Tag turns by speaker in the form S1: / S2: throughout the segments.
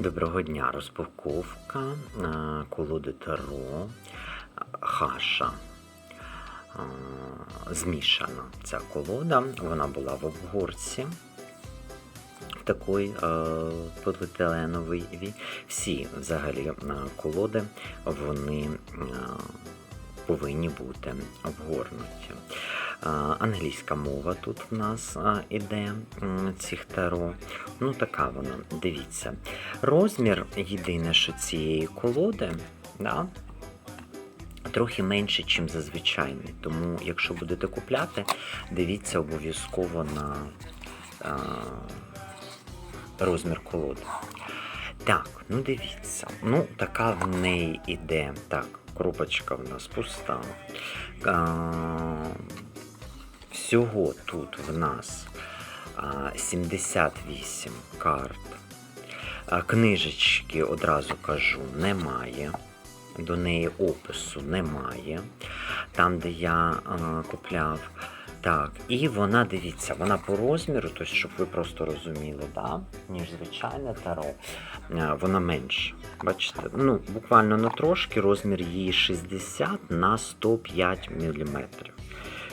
S1: Доброго дня, розпаковка е, колоди Таро, Хаша. Е, Змішана ця колода. Вона була в обгорці такої е, поліетиленовій. Всі взагалі колоди вони повинні бути обгорнуті. Англійська мова тут в нас іде цих таро. Ну, така вона, дивіться. Розмір єдине, що цієї колоди, да, трохи менше, ніж зазвичайний. Тому, якщо будете купляти, дивіться обов'язково на а, розмір колоди. Так, ну дивіться. Ну, така в неї іде. Так, коробочка в нас пуста. А, всього тут в нас 78 карт. Книжечки, одразу кажу, немає. До неї опису немає. Там, де я купляв. Так, і вона, дивіться, вона по розміру, тобто, щоб ви просто розуміли, да? ніж звичайне таро, вона менша. Бачите, ну, буквально на трошки розмір її 60 на 105 мм.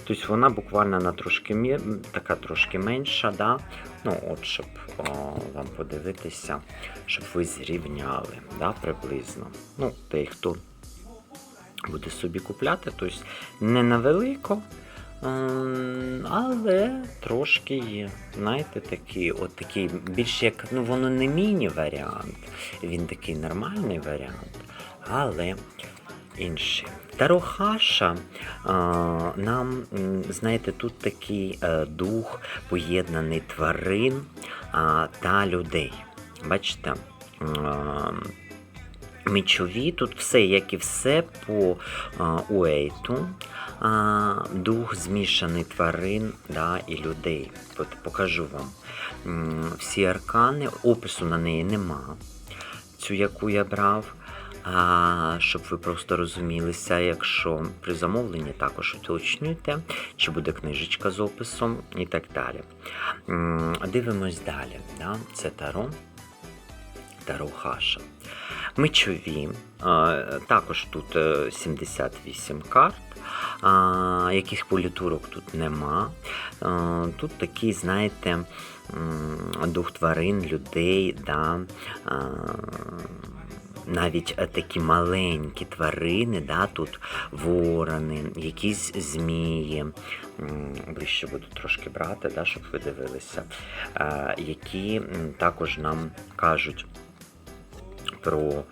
S1: Тобто вона буквально на трошки така трошки менша, да? ну, от, щоб о, вам подивитися, щоб ви зрівняли да, приблизно. Ну, той, хто буде собі купляти, тобто не на велико, ем, але трошки є. Знаєте, такий, от такий, більш як, ну воно не міні-варіант, він такий нормальний варіант, але інший. Тарохаша а, нам, знаєте, тут такий е, дух поєднаний тварин та людей. Бачите? Мечові, тут все, як і все по Уейту. А, дух змішаний тварин да, і людей. От покажу вам всі аркани, опису на неї нема. Цю, яку я брав. А, щоб ви просто розумілися, якщо при замовленні також уточнюйте, чи буде книжечка з описом і так далі. Дивимось далі. Да? Це таро. Таро Хаша. Мечові. Також тут е, 78 карт. А, Яких політурок тут нема. Тут такий, знаєте, дух тварин, людей, да, навіть е, такі маленькі тварини, да, тут ворони, якісь змії. Ближче буду трошки брати, да, щоб ви дивилися, які також нам кажуть про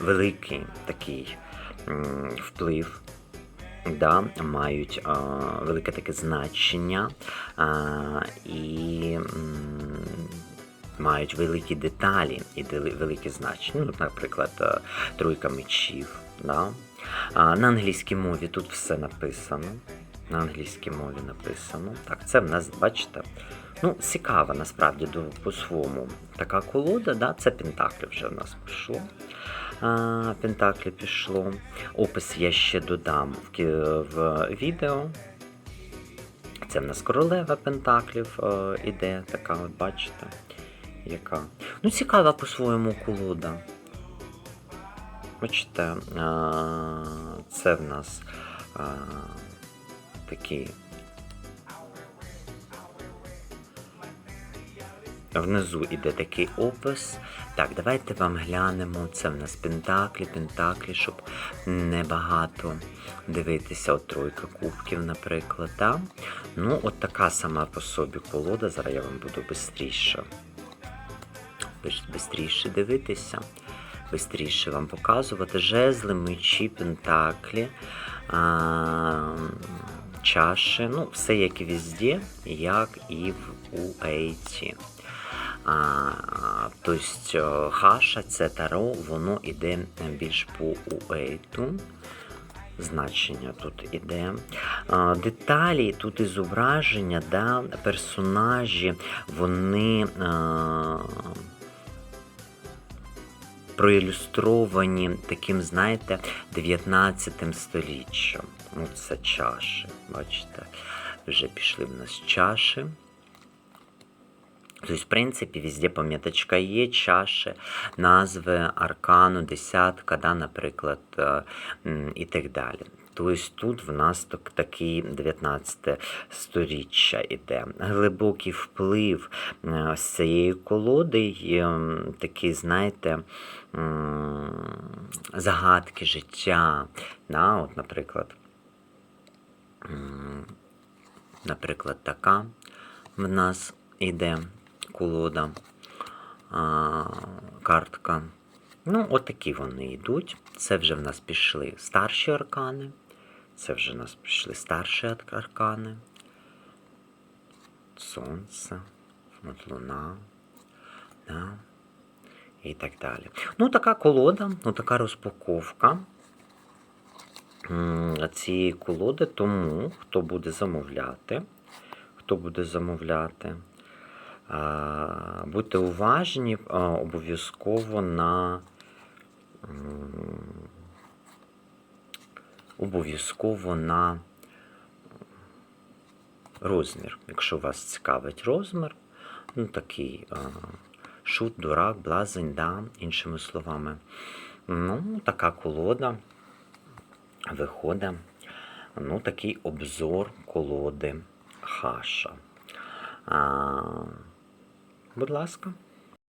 S1: великий такий вплив. Да, мають а, велике таке значення а, і мають великі деталі і велике значення. Наприклад, тройка мечів. Да? На англійській мові тут все написано. На англійській мові написано. Так, це в нас, бачите, ну, цікава насправді по-своєму. Така колода, да? це Пентаклі вже в нас пішло. А, Пентаклі пішло. Опис я ще додам в, в відео. Це в нас королева Пентаклів е, іде, така, от бачите, яка. Ну, цікава по-своєму колода. Бачите, це в нас такий. Внизу іде такий опис. Так, давайте вам глянемо. Це в нас пентаклі, пентаклі, щоб небагато дивитися. От тройка кубків, наприклад. Да? Ну, от така сама по собі колода. Зараз я вам буду швидше. Дивитися, бистріше вам показувати. Жезли, мечі, пентаклі, а, чаші. Ну, все як і везде, як і в Уейті. Тобто хаша, це таро, воно іде більш по уейту. Значення тут іде. Деталі, тут і зображення, да, персонажі, вони а, проілюстровані таким, знаєте, 19 століттям. Ну, це чаші. Бачите, вже пішли в нас чаші. Тобто, в принципі, везде пам'яточка є, чаші, назви, аркану, десятка, да, наприклад, е, і так далі. Тобто тут в нас так, такий 19 сторіччя іде. Глибокий вплив з цієї колоди, м, знаєте, загадки життя. Да, от, наприклад, наприклад, така в нас іде колода, картка. Ну, отакі вони йдуть. Це вже в нас пішли старші аркани. Це вже в нас пішли старші аркани. Сонце, луна. Да. І так далі. Ну, така колода, ну така розпаковка цієї колоди, тому хто буде замовляти, хто буде замовляти, будьте уважні обов'язково на обов'язково на розмір. Якщо вас цікавить розмір, ну такий а, шут, дурак, блазень, да, іншими словами. Ну, така колода виходить. Ну, такий обзор колоди Хаша. А, будь ласка.